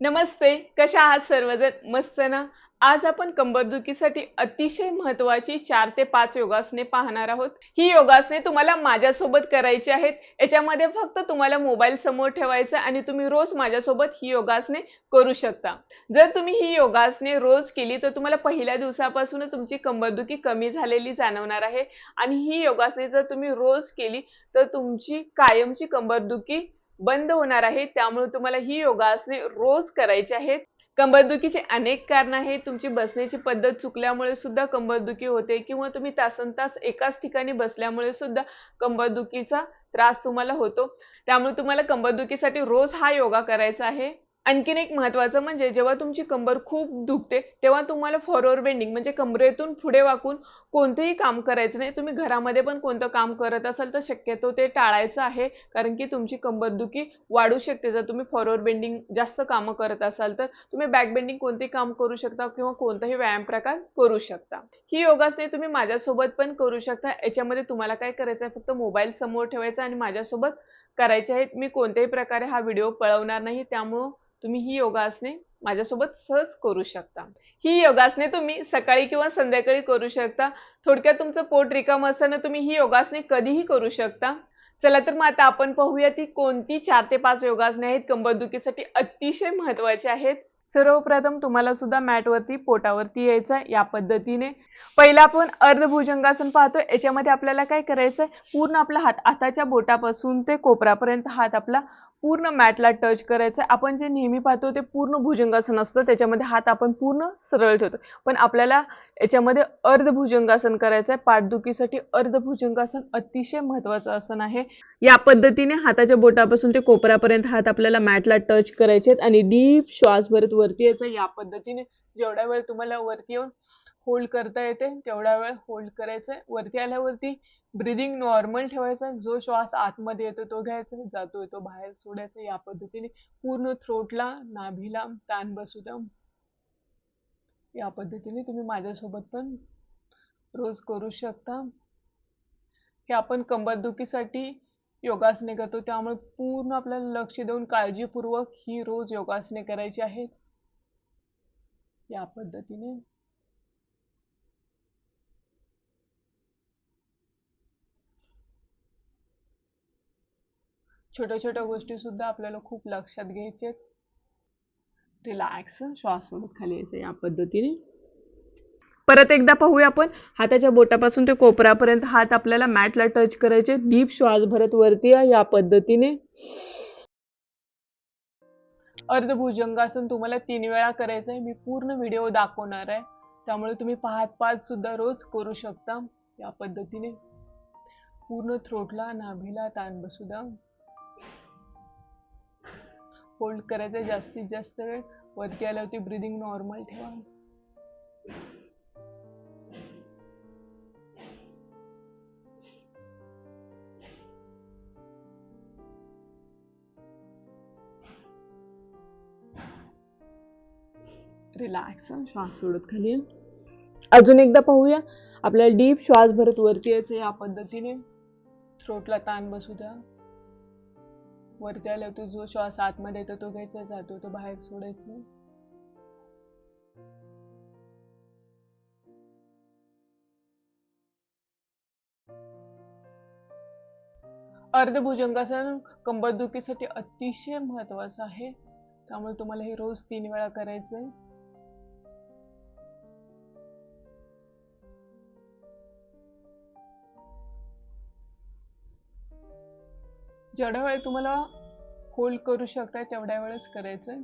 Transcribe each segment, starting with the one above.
नमस्ते कशा आहात सर्वजण? मस्त ना? आज आपण कंबरदुखीसाठी अतिशय महत्वाची चार ते पाच योगासने पाहणार आहोत. ही योगासने तुम्हाला माझ्यासोबत करायची आहेत. याच्यामध्ये फक्त तुम्हाला मोबाईल समोर ठेवायचा आणि तुम्ही रोज माझ्यासोबत ही योगासने करू शकता. जर तुम्ही ही योगासने रोज केली तर तुम्हाला पहिल्या दिवसापासून तुमची कंबरदुखी कमी झालेली जाणवणार आहे. आणि ही योगासने जर तुम्ही रोज केली तर तुमची कायमची कंबरदुखी बंद होणार आहे. त्यामुळे तुम्हाला ही योगासने रोज करायची आहेत. कंबरदुखीचे अनेक कारण आहेत. तुमची बसण्याची पद्धत चुकल्यामुळे सुद्धा कंबरदुखी होते किंवा तुम्ही तासन तास एकाच ठिकाणी बसल्यामुळे सुद्धा कंबरदुखीचा त्रास तुम्हाला होतो. त्यामुळे तुम्हाला कंबरदुखीसाठी रोज हा योगा करायचा आहे. आणखीन एक महत्त्वाचं म्हणजे जेव्हा तुमची कंबर खूप दुखते तेव्हा तुम्हाला फॉरवर्ड बेंडिंग म्हणजे कमरेतून पुढे वाकून कोणतेही काम करायचं नाही. तुम्ही घरामध्ये पण कोणतं काम करत असाल तर शक्यतो ते टाळायचं आहे कारण की तुमची कंबरदुखी वाढू शकते. जर तुम्ही फॉरवर्ड बेंडिंग जास्त कामं करत असाल तर तुम्ही बॅक बेंडिंग कोणतेही काम करू शकता किंवा कोणताही व्यायाम प्रकार करू शकता. ही योगासने तुम्ही माझ्यासोबत पण करू शकता. याच्यामध्ये तुम्हाला काय करायचं आहे? फक्त मोबाईल समोर ठेवायचा आणि माझ्यासोबत करायचे आहेत. मी कोणत्याही प्रकारे हा व्हिडिओ पळवणार नाही. त्यामुळं तुम्ही ही योगासने माझ्यासोबत सहज करू शकता. ही योगासने तुम्ही सकाळी किंवा संध्याकाळी करू शकता. थोडक्यात तुमचं पोट रिकाम असताना तुम्ही ही योगासने कधीही करू शकता. चला तर मग आता आपण पाहूया ती कोणती चार ते पाच योगासने आहेत. कंबरदुखीसाठी अतिशय महत्वाची आहेत. सर्वप्रथम तुम्हाला सुद्धा मॅटवरती पोटावरती यायचं या पद्धतीने. पहिला आपण अर्धभुजंगासन पाहतो याच्यामध्ये आपल्याला काय करायचंय? पूर्ण आपला हात हाताच्या बोटापासून ते कोपरापर्यंत हात आपला पूर्ण मॅटला टच करायचं. आपण जे नेहमी पाहतो ते पूर्ण भुजंगासन असतं. त्याच्यामध्ये हात आपण पूर्ण सरळ ठेवतो. पण आपल्याला याच्यामध्ये अर्धभुजंगासन करायचं आहे. पाठदुखीसाठी अर्धभुजंगासन अतिशय महत्त्वाचं आसन आहे. या पद्धतीने हाताच्या बोटापासून ते कोपरापर्यंत हात आपल्याला मॅटला टच करायचे आहेत आणि डीप श्वास भरत वरती यायचं. या पद्धतीने जेवढा वेळ तुम्हाला वरती येऊन होल्ड करता येते तेवढा वेळ होल्ड करायचं आहे. वरती आल्यावरती ब्रिदिंग नॉर्मल ठेवायचा जो श्वास आतमध्ये येतो तो घ्यायचा जातो येतो बाहेर सोडायचा या पद्धतीने. पूर्ण थ्रोटला नाभीला ताण बसू द्या. या पद्धतीने तुम्ही माझ्यासोबत पण रोज करू शकता. की आपण कंबरदुखीसाठी योगासने करतो. त्यामुळे पूर्ण आपल्याला लक्ष देऊन काळजीपूर्वक ही रोज योगासने करायची आहेत. या पद्धतीने. छोट्या छोट्या गोष्टी सुद्धा आपल्याला खूप लक्षात घ्यायचे. रिलॅक्स श्वास सोडत खाली यायचं या पद्धतीने. परत एकदा पाहूया आपण हाताच्या बोटापासून ते कोपऱ्यापर्यंत हात आपल्याला मॅटला टच करायचे. डीप श्वास भरत वरती या पद्धतीने. अर्धभुजंगासन तुम्हाला तीन वेळा करायचं आहे. मी पूर्ण व्हिडिओ दाखवणार आहे. त्यामुळे तुम्ही पाहत पाहत सुद्धा रोज करू शकता या पद्धतीने. पूर्ण थ्रोटला नाभीला ताण बसू द्या. होल्ड करायचं जास्तीत जास्त वेळ. वरती आल्यावरती ब्रिदिंग नॉर्मल ठेवा. रिलॅक्स श्वास सोडत खाली. अजून एकदा पाहूया. आपल्याला डीप श्वास भरत वरती यायचं या पद्धतीने. थ्रोटला ताण बसू द्या. वरती आलं तो जो श्वास आतमध्ये येतो तो घ्यायचा जातो तो बाहेर सोडायचा. अर्धभुजंगासन कंबरदुखीसाठी अतिशय महत्वाचं आहे. त्यामुळे तुम्हाला हे रोज तीन वेळा करायचं आहे जेवढ्या वेळ तुम्हाला होल्ड करू शकताय तेवढ्या वेळेस करायचं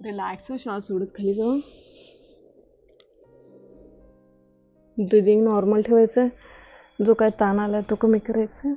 रिलॅक्स हो, श्वास सोडत खाली जाऊन. ब्रिदिंग नॉर्मल ठेवायचं जो काय ताण आला तो कमी करायचा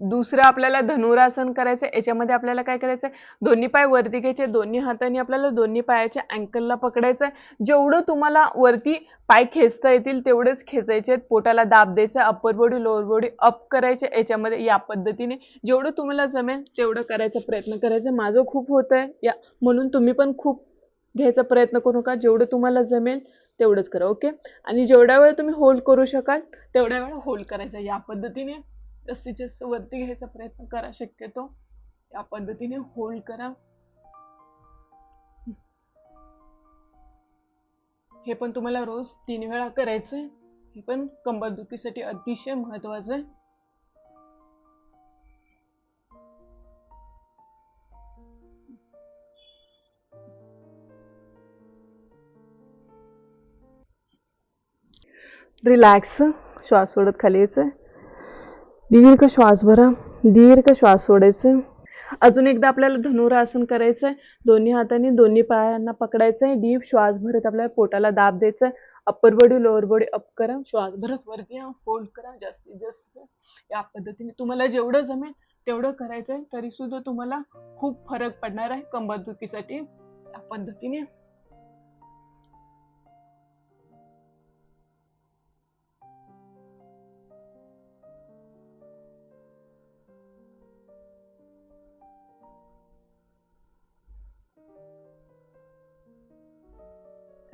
दुसरं आपल्याला धनुरासन करायचं याच्यामध्ये आपल्याला काय करायचं दोन्ही पाय वरती घ्यायचे दोन्ही हाताने आपल्याला दोन्ही पायाच्या अँकलला पकडायचं जेवढं तुम्हाला वरती पाय खेचता येतील तेवढेच खेचायचे आहेत. पोटाला दाब द्यायचा upper body lower body up करायचे याच्यामध्ये या पद्धतीने. जेवढं तुम्हाला जमेल तेवढं करायचा प्रयत्न करायचा. माझं खूप होत आहे. या म्हणून तुम्ही पण खूप घ्यायचा प्रयत्न करू नका. जेवढं तुम्हाला जमेल तेवढंच करा ओके? आणि जेवढ्या वेळ तुम्ही होल्ड करू शकाल तेवढ्या वेळ होल्ड करायचा. या पद्धतीने जास्तीत जास्त वरती घ्यायचा प्रयत्न करा. शक्यतो या पद्धतीने होल्ड करा. हे पण तुम्हाला रोज तीन वेळा करायचं आहे हे पण कंबरदुखीसाठी अतिशय महत्वाचं आहे. रिलॅक्स श्वास सोडत खाली यायचं दीर्घ श्वास भरा. दीर्घ श्वास सोडायचं. अजून एकदा आपल्याला धनुरासन करायचं आहे दोन्ही हाताने दोन्ही पायांना पकडायचं आहे डीप श्वास भरत आपल्याला पोटाला दाब द्यायचा आहे upper body lower body up करा. श्वास भरत वरती होल्ड करा. जास्तीत जास्त या पद्धतीने तुम्हाला जेवढं जमेल तेवढं करायचं आहे तरी सुद्धा तुम्हाला खूप फरक पडणार आहे. कंबर दुखीसाठी या पद्धतीने.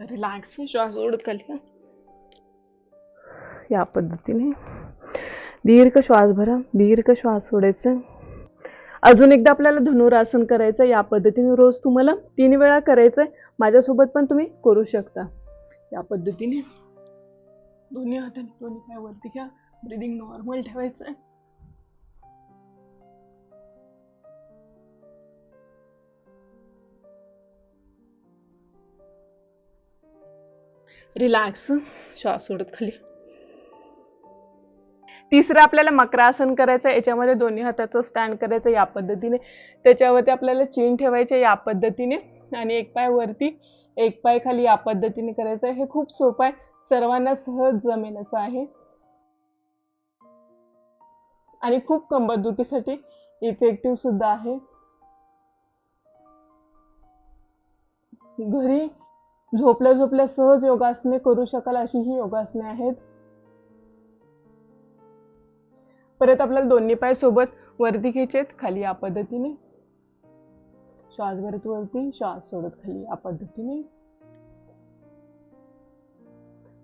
रिलॅक्स श्वास ओढत खाली का या पद्धतीने. दीर्घ श्वास भरा. दीर्घ श्वास सोडायचा. अजून एकदा आपल्याला धनुरासन करायचं या पद्धतीने रोज तुम्हाला तीन वेळा करायचंय. माझ्यासोबत पण तुम्ही करू शकता. या पद्धतीने. दोन्ही हाताने दोन्ही पाय वरती घ्या. ब्रिदिंग नॉर्मल ठेवायचं आहे रिलॅक्स श्वास सोडत खाली. तिसरं आपल्याला मकरासन करायचं आहे याच्यामध्ये दोन्ही हाताचं स्टँड करायचं या पद्धतीने. त्याच्यावरती आपल्याला चीन ठेवायचे या पद्धतीने. आणि एक पाय वरती एक पाय खाली या पद्धतीने करायचं. आहे हे खूप सोपं आहे. सर्वांना सहज जमेल असं आहे. आणि खूप कंबरदुखीसाठी इफेक्टिव्ह सुद्धा आहे. घरी झोपल्या झोपल्या सहज योगासने करू शकाल अशी ही योगासने आहेत. परत आपल्याला दोन्ही पाय सोबत वरती घ्यायचेत खाली या पद्धतीने. श्वास भरत वरती श्वास सोडत खाली या पद्धतीने.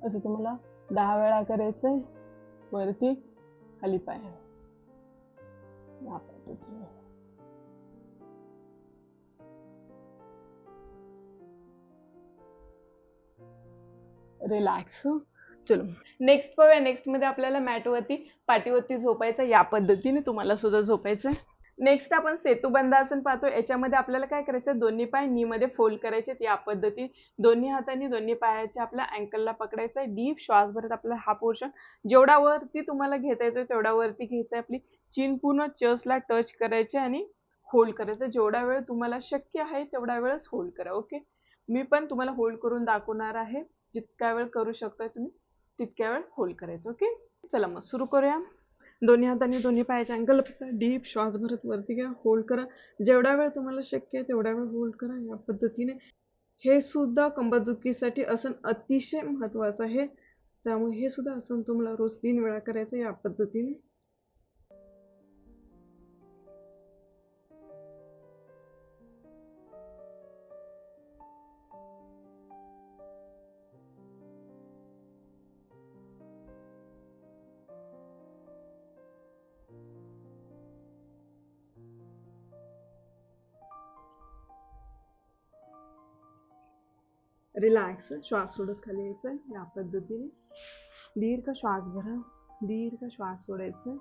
असं तुम्हाला दहा वेळा करायचंय. वरती खाली पाय. या पद्धतीने. रिलॅक्स चलो. नेक्स्ट पाहूया नेक्स्टमध्ये आपल्याला मॅटवरती पाठीवरती झोपायचं या पद्धतीने. तुम्हाला सुद्धा झोपायचं नेक्स्ट आपण सेतुबंधासन पाहतो याच्यामध्ये आपल्याला काय करायचं? दोन्ही पाय नी मध्ये फोल्ड करायचे या पद्धती. दोन्ही हातांनी दोन्ही पायाच्या आपल्या अँकलला पकडायचं आहे. डीप श्वास भरत आपला हा पोर्शन जेवढा वरती तुम्हाला घेता येतो तेवढा वरती आहे आपली चीन पूर्ण चर्चला टच करायचे आणि होल्ड करायचं जेवढा वेळ तुम्हाला शक्य आहे तेवढा वेळच होल्ड करा. ओके मी पण तुम्हाला होल्ड करून दाखवणार आहे. जितक्या वेळ करू शकताय तुम्ही तितक्या वेळ होल्ड करायचं ओके चला मग सुरू करूया. दोन्ही हाताने दोन्ही पायाच्या अँगल डीप श्वास भरत वरती घ्या होल्ड करा. जेवढा वेळ तुम्हाला शक्य आहे तेवढा वेळ होल्ड करा. या पद्धतीने हे सुद्धा कंबरदुखीसाठी आसन अतिशय महत्वाचं आहे. त्यामुळे हे सुद्धा आसन तुम्हाला रोज तीन वेळा करायचं या पद्धतीने. रिलॅक्स श्वास सोडत खाली यायचं या पद्धतीने. दीर्घ श्वास भरा दीर्घ श्वास सोडायचं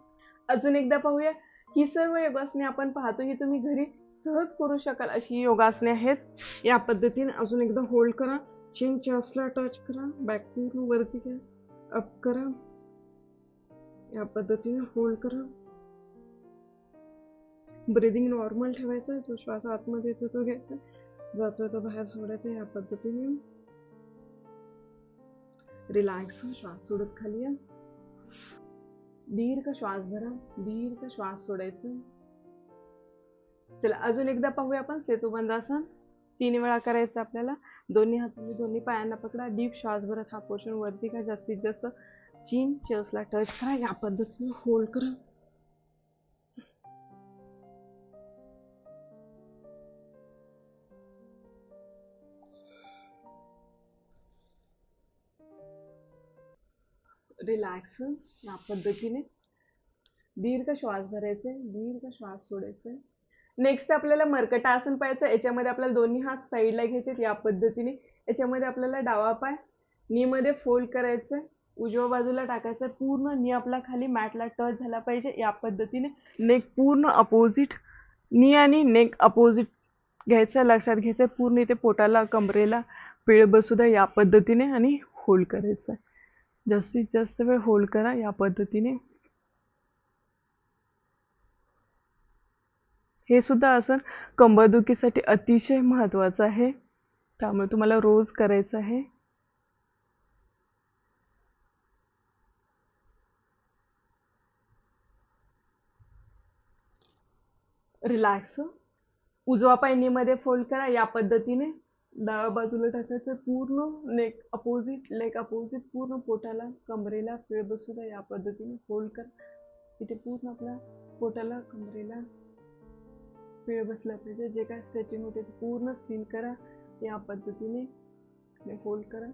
अजून एकदा पाहूया. ही सर्व योगासने आपण पाहतो ही तुम्ही घरी सहज करू शकाल अशी योगासने आहेत. या पद्धतीने अजून एकदा होल्ड करा. चिन चेस्टला टच करा. बॅक पूर्ण वरती घ्या. अप करा. या पद्धतीने होल्ड करा. ब्रिदिंग नॉर्मल ठेवायचं जो श्वास आतमध्ये येतो तो घ्यायचा. जातोय तो बाहेर सोडायचा या पद्धतीने रिलॅक्स श्वास सोडत खाली या दीर्घ श्वास भरा दीर्घ श्वास सोडायचं चला अजून एकदा पाहूया आपण सेतुबंधासन तीन वेळा करायचं आपल्याला दोन्ही हातांनी दोन्ही पायांना पकडा डीप श्वास भरत हा पोर्शन वरती का जास्तीत जास्त चीन चेसला टच करा या पद्धतीने होल्ड करा रिलॅक्स या पद्धतीने. दीर्घ श्वास भरायचे दीर्घ श्वास सोडायचे. नेक्स्ट आपल्याला मर्कटासन पाहायचं. याच्यामध्ये आपल्याला दोन्ही हात साईडला घ्यायचे या पद्धतीने. याच्यामध्ये आपल्याला डावा पाय नी मध्ये फोल्ड करायचं. उजव्या बाजूला टाकायचं. पूर्ण नी आपला खाली मॅटला टच झाला पाहिजे या पद्धतीने. नेक पूर्ण अपोजिट नी आणि नेक अपोजिट घ्यायचं लक्षात घ्यायचं. पूर्ण इथे पोटाला कमरेला पिळ बसू द्या या पद्धतीने आणि होल्ड करायचं. जास्तीत जास्त वेळ होल्ड करा या पद्धतीने. हे सुद्धा आसन कंबरदुखीसाठी अतिशय महत्त्वाचं आहे. त्यामुळे तुम्हाला रोज करायचं आहे. रिलॅक्स हो. उजवा पायनीमध्ये फोल्ड करा या पद्धतीने. डाव्या बाजूला टाकायचं पूर्ण नेक अपोजिट लेग अपोजिट पूर्ण पोटाला कमरेला फिळ बसू द्या या पद्धतीने. फोल्ड करा. इथे पूर्ण आपल्या पोटाला कमरेला फिळ बसला पाहिजे. जे काय स्ट्रेचिंग होते ते पूर्ण फील करा या पद्धतीने. फोल्ड करा.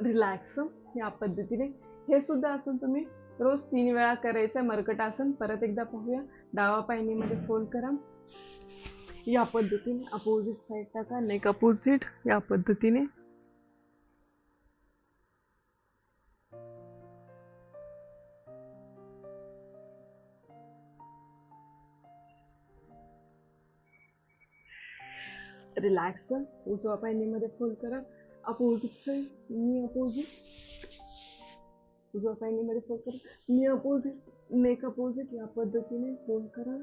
रिलॅक्स या पद्धतीने. हे सुद्धा आसन तुम्ही रोज तीन वेळा करायचं मरकटासन परत एकदा पाहूया. डावा पायनीमध्ये फोल्ड करा. या पद्धतीने अपोजिट साईड टाका नेक अपोजिट या पद्धतीने. रिलॅक्स उजवा पायनीमध्ये फोल्ड करा. अपोजिट साईड मी अपोजिट उजवा पाय नीमध्ये फोल्ड करा नी अपोजिट मेक अपोजिट या पद्धतीने फोन करा.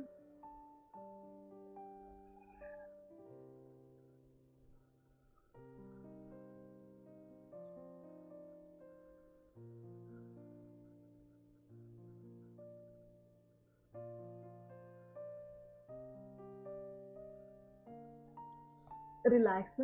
रिलॅक्स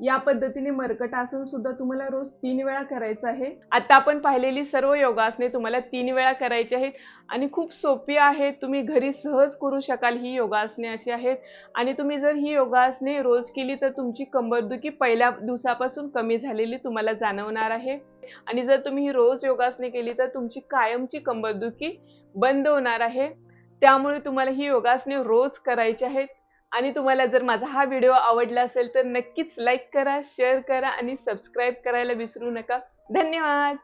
या पद्धतीने मरकट आसन सुद्धा तुम्हाला रोज तीन वेळा करायचं आहे. आता आपण पाहिलेली सर्व योगासने तुम्हाला तीन वेळा करायची आहेत. आणि खूप सोपी आहेत. तुम्ही घरी सहज करू शकाल ही योगासने अशी आहेत. आणि तुम्ही जर ही योगासने रोज केली तर तुमची कंबरदुखी पहिल्या दिवसापासून कमी झालेली तुम्हाला जाणवणार आहे. आणि जर तुम्ही ही रोज योगासने केली तर तुमची कायमची कंबरदुखी बंद होणार आहे. त्यामुळे तुम्हाला ही योगासने रोज करायची आहेत. आणि तुम्हाला जर माझा हा व्हिडिओ आवडला असेल तर नक्कीच लाईक करा शेअर करा आणि सबस्क्राईब करायला विसरू नका. धन्यवाद!